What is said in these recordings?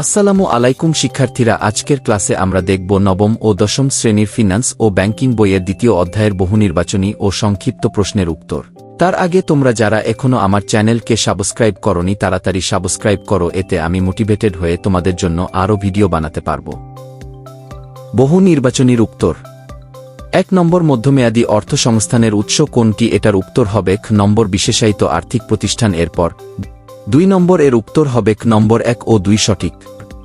আসসালামু আলাইকুম শিক্ষার্থীরা, আজকের ক্লাসে আমরা দেখব নবম ও দশম শ্রেণির ফিন্যান্স ও ব্যাংকিং বইয়ের দ্বিতীয় অধ্যায়ের বহু নির্বাচনী ও সংক্ষিপ্ত প্রশ্নের উত্তর। তার আগে তোমরা যারা এখনও আমার চ্যানেলকে সাবস্ক্রাইব করনি, তাড়াতাড়ি সাবস্ক্রাইব করো, এতে আমি মোটিভেটেড হয়ে তোমাদের জন্য আরও ভিডিও বানাতে পারব। বহু নির্বাচনীর উত্তর। এক নম্বর মধ্যমেয়াদী অর্থ সংস্থানের উৎস কোনটি, এটার উত্তর হবে নম্বর বিশেষায়িত আর্থিক প্রতিষ্ঠান, এরপর দুই নম্বর এর উত্তর হবে নম্বর এক ও দুই সঠিক।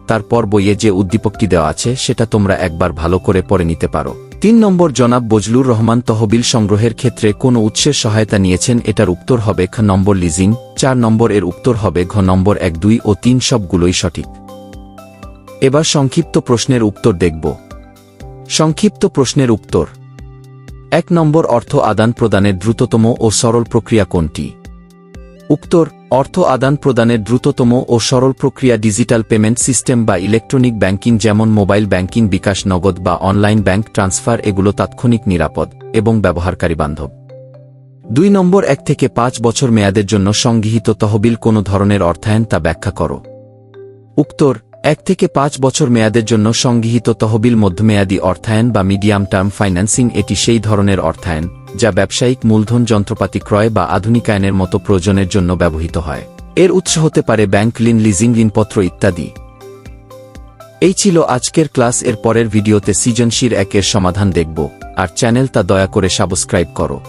তারপর বইয়ে যে উদ্দীপকটি দেওয়া আছে, সেটা তোমরা একবার ভালো করে পড়ে নিতে পারো। তিন নম্বর জনাব বজলুর রহমান তহবিল সংগ্রহের ক্ষেত্রে কোন উৎসের সহায়তা নিয়েছেন, এটার উত্তর হবে খ নম্বর লিজিং, চার নম্বর এর উত্তর হবে ঘ নম্বর এক দুই ও তিন সবগুলোই সঠিক। এবার সংক্ষিপ্ত প্রশ্নের উত্তর দেখব। সংক্ষিপ্ত প্রশ্নের উত্তর। এক নম্বর অর্থ আদান প্রদানের দ্রুততম ও সরল প্রক্রিয়া কোনটি? উত্তর অর্থ আদান প্রদানের দ্রুততম ও সরল প্রক্রিয়া ডিজিটাল পেমেন্ট সিস্টেম বা ইলেকট্রনিক ব্যাংকিং যেমন মোবাইল ব্যাংকিং, বিকাশ নগদ বা অনলাইন ব্যাংক ট্রান্সফার এগুলো তাৎক্ষণিক, নিরাপদ এবং ব্যবহারকারী বান্ধব। দুই নম্বর, এক থেকে পাঁচ বছর মেয়াদের জন্য সংগৃহীত তহবিল কোনো ধরনের অর্থায়ন তা ব্যাখ্যা করো। উক্তর, এক থেকে পাঁচ বছর মেয়াদের জন্য সংগৃহীত তহবিল মধ্যমেয়াদী অর্থায়ন বা মিডিয়াম টার্ম ফাইন্যান্সিং, এটি সেই ধরনের অর্থায়ন যা ব্যবসায়িক মূলধন যন্ত্রপাতি ক্রয় বা আধুনিকায়নের মতো প্রয়োজনের জন্য ব্যবহৃত হয়। এর উৎস হতে পারে ব্যাংক লিন লিজিং ঋণপত্র ইত্যাদি। এই ছিল আজকের ক্লাস, এর পরের ভিডিওতে সৃজনশীল একের সমাধান দেখব। আর চ্যানেল তা দয়া করে সাবস্ক্রাইব করো।